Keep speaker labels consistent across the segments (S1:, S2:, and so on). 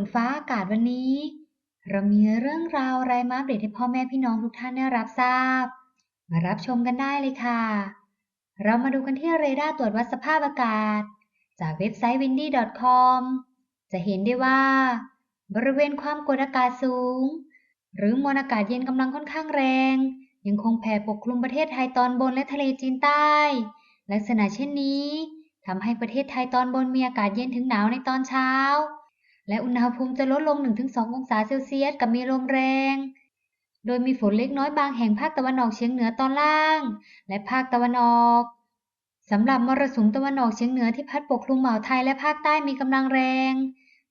S1: นฟ้าอากาศวันนี้ เรามีเรื่องราวอะไรมาอัปเดตให้พ่อแม่พี่น้องทุกท่านได้รับทราบ มารับชมกันได้เลยค่ะ เรามาดูกันที่เรดาร์ตรวจวัดสภาพอากาศ จากเว็บไซต์ windy.com จะเห็นได้ว่า บริเวณความกดอากาศสูง หรือมวลอากาศเย็นกำลังค่อนข้างแรง ยังคงแผ่ปกคลุมประเทศไทยตอนบนและทะเลจีนใต้ ลักษณะเช่นนี้ทำให้ประเทศไทยตอนบนมีอากาศเย็นถึงหนาวในตอนเช้า และอุณหภูมิจะลดลง 1-2 องศาเซลเซียสกับมีลมแรง โดยมีฝนเล็กน้อยบางแห่งภาคตะวันออกเฉียงเหนือตอนล่าง และภาคตะวันออกสำหรับมรสุมตะวันออกเฉียงเหนือที่พัดปกคลุมอ่าวไทยและภาคใต้มีกำลังแรง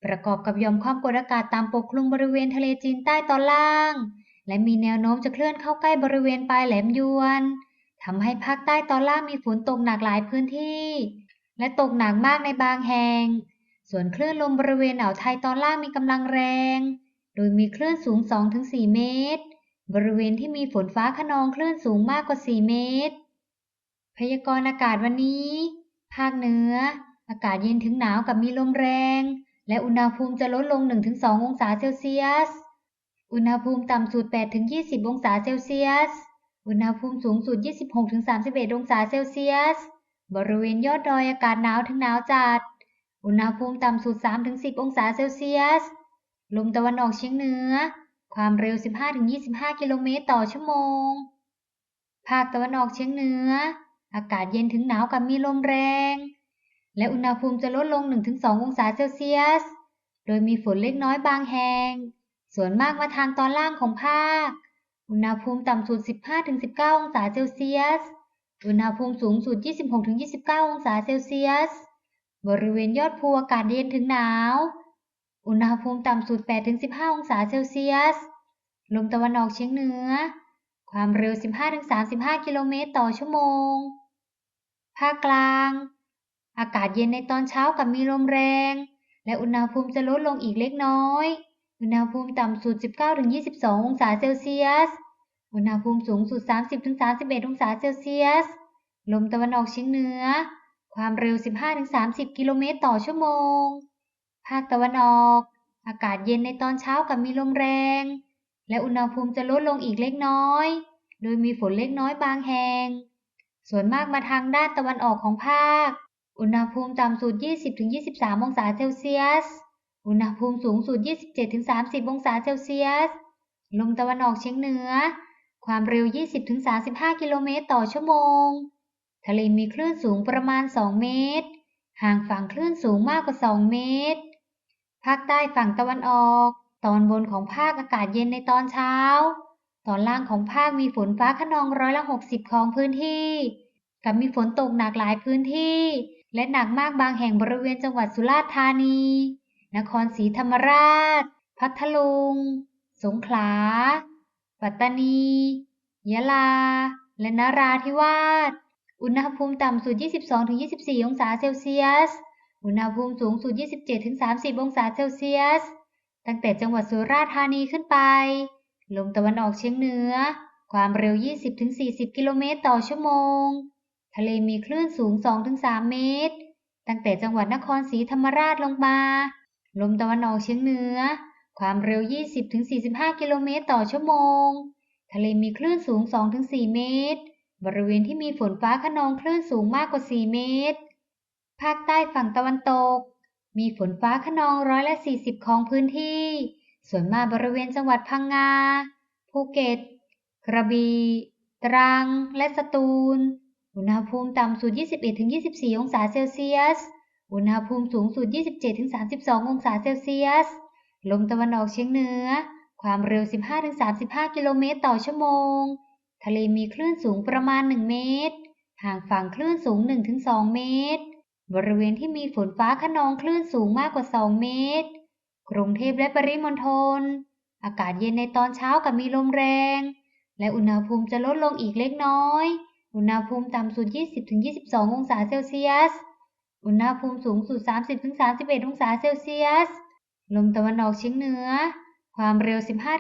S1: ประกอบกับยอมความกดอากาศตามปกคลุมบริเวณทะเลจีนใต้ตอนล่าง และมีแนวโน้มจะเคลื่อนเข้าใกล้บริเวณปลายแหลมยวนทำให้ภาคใต้ตอนล่างมีฝนตกหนักหลายพื้นที่ และตกหนักมากในบางแห่ง ส่วนคลื่นลมบริเวณอ่าวไทยตอนล่างมีกำลังแรง โดยมีคลื่นสูง 2-4 เมตร บริเวณที่มีฝนฟ้าขนองคลื่นสูงมากกว่า 4 เมตร พยากรณ์อากาศวันนี้ ภาคเหนือ อากาศเย็นถึงหนาวกับมีลมแรง และอุณหภูมิจะลดลง 1-2 องศาเซลเซียส อุณหภูมิต่ำสุด 8-20 องศาเซลเซียส อุณหภูมิสูงสุด 26-31 องศาเซลเซียส บริเวณยอดดอยอากาศหนาวถึงหนาวจัด อุณหภูมิต่ำสุด 3-10 องศาเซลเซียส ลมตะวันออกเฉียงเหนือ ความเร็ว 15-25 กิโลเมตรต่อชั่วโมง ภาคตะวันออกเฉียงเหนือ อากาศเย็นถึงหนาวกับมีลมแรง และอุณหภูมิจะลดลง 1-2 องศาเซลเซียส โดยมีฝนเล็กน้อยบางแห่ง ส่วนมากมาทางตอนล่างของภาค อุณหภูมิต่ำสุด 15-19 องศาเซลเซียส อุณหภูมิสูงสุด 26-29 องศาเซลเซียส บริเวณยอดภูอากาศเย็นถึงหนาว อุณหภูมิต่ำสุด 8-15 องศาเซลเซียส ลมตะวันออกเฉียงเหนือ ความเร็ว 15-35 กิโลเมตรต่อชั่วโมง ภาคกลาง อากาศเย็นในตอนเช้ากับมีลมแรง และอุณหภูมิจะลดลงอีกเล็กน้อย อุณหภูมิต่ำสุด 19-22 องศาเซลเซียส อุณหภูมิสูงสุด 30-31 องศาเซลเซียส ลมตะวันออกเฉียงเหนือ ความเร็ว 15-30 กิโลเมตรต่อชั่วโมง ภาคตะวันออก อากาศเย็นในตอนเช้ากับมีลมแรง และอุณหภูมิจะลดลงอีกเล็กน้อย โดยมีฝนเล็กน้อยบางแห่ง ส่วนมากมาทางด้านตะวันออกของภาค อุณหภูมิต่ำสุด 20-23 องศาเซลเซียส อุณหภูมิสูงสุด 27-30 องศาเซลเซียส ลมตะวันออกเฉียงเหนือ ความเร็ว 20-35 กิโลเมตรต่อชั่วโมง ทะเลมีคลื่นสูงประมาณ 2 เมตร ห่างฝั่งคลื่นสูงมากกว่า 2 เมตร ภาคใต้ฝั่งตะวันออก ตอนบนของภาคอากาศเย็นในตอนเช้า ตอนล่างของภาคมีฝนฟ้าขนองร้อยละ 60 ของพื้นที่ กับมีฝนตกหนักหลายพื้นที่ และหนักมากบางแห่งบริเวณจังหวัดสุราษฎร์ธานี นครศรีธรรมราช พัทลุง สงขลา ปัตตานี ยะลา และนราธิวาส อุณหภูมิต่ำสุด 22-24 องศาเซลเซียส อุณหภูมิสูงสุด 27-30 องศาเซลเซียส ตั้งแต่จังหวัดสุราษฎร์ธานีขึ้นไป ลมตะวันออกเฉียงเหนือ ความเร็ว 20-40 กิโลเมตรต่อชั่วโมง ทะเลมีคลื่นสูง 2-3 เมตร ตั้งแต่จังหวัดนครศรีธรรมราชลงมา ลมตะวันออกเฉียงเหนือ ความเร็ว 20-45 กิโลเมตรต่อชั่วโมง ทะเลมีคลื่นสูง 2-4 เมตร บริเวณที่มีฝนฟ้าขนองคลื่นสูงมากกว่า 4 เมตร ภาคใต้ฝั่งตะวันตก มีฝนฟ้าขนองร้อยละ 40 ของพื้นที่ ส่วนมากบริเวณจังหวัดพังงา ภูเก็ต กระบี่ ตรัง และสตูล อุณหภูมิต่ำสุด 21-24 องศาเซลเซียส อุณหภูมิสูงสุด 27-32 องศาเซลเซียส ลมตะวันออกเฉียงเหนือ ความเร็ว 15-35 กิโลเมตรต่อชั่วโมง ทะเลมีคลื่นสูงประมาณ 1 เมตร ห่างฝั่งคลื่นสูง 1-2 เมตร บริเวณที่มีฝนฟ้าขนองคลื่นสูงมากกว่า 2 เมตร กรุงเทพและปริมณฑล อากาศเย็นในตอนเช้ากับมีลมแรง และอุณหภูมิจะลดลงอีกเล็กน้อย อุณหภูมิต่ำสุด 20-22 องศาเซลเซียส อุณหภูมิสูงสุด 30-31 องศาเซลเซียส ลมตะวันออกเฉียงเหนือ ความเร็ว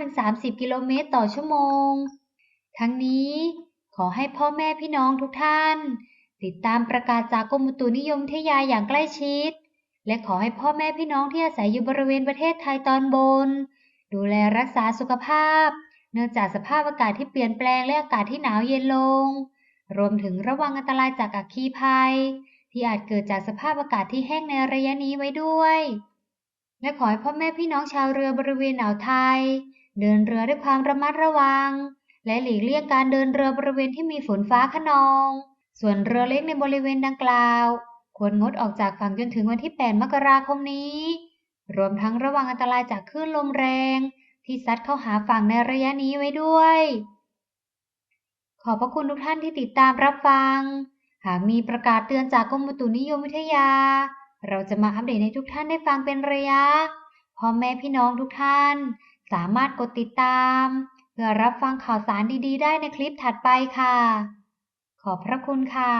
S1: 15-30 กิโลเมตรต่อชั่วโมง ทั้งนี้ขอให้พ่อแม่พี่น้องทุกท่าน ติดตามประกาศจากกรมอุตุนิยมวิทยาอย่างใกล้ชิด และขอให้พ่อแม่พี่น้องที่อาศัยอยู่บริเวณประเทศไทยตอนบน ดูแลรักษาสุขภาพ เนื่องจากสภาพอากาศที่เปลี่ยนแปลงและอากาศที่หนาวเย็นลง รวมถึงระวังอันตรายจากอัคคีภัย ที่อาจเกิดจากสภาพอากาศที่แห้งในระยะนี้ไว้ด้วย และขอให้พ่อแม่พี่น้องชาวเรือบริเวณอ่าวไทย เดินเรือด้วยความระมัดระวัง และหลีกเลี่ยงการเดินเรือบริเวณที่มีฝนฟ้าขนอง ส่วนเรือเล็กในบริเวณดังกล่าว ควรงดออกจากฝั่งจนถึงวันที่ 8 มกราคมนี้ รวมทั้งระวังอันตรายจากคลื่นลมแรง ที่ซัดเข้าหาฝั่งในระยะนี้ไว้ด้วย ขอบพระคุณทุกท่านที่ติดตามรับฟัง หากมีประกาศเตือนจากกรมอุตุนิยมวิทยา เราจะมาอัปเดตให้ทุกท่านได้ฟังเป็นระยะพ่อแม่พี่น้องทุกท่าน สามารถกดติดตาม เพื่อรับฟังข่าวสารดีๆ ได้ในคลิปถัดไปค่ะ ขอบพระคุณค่ะ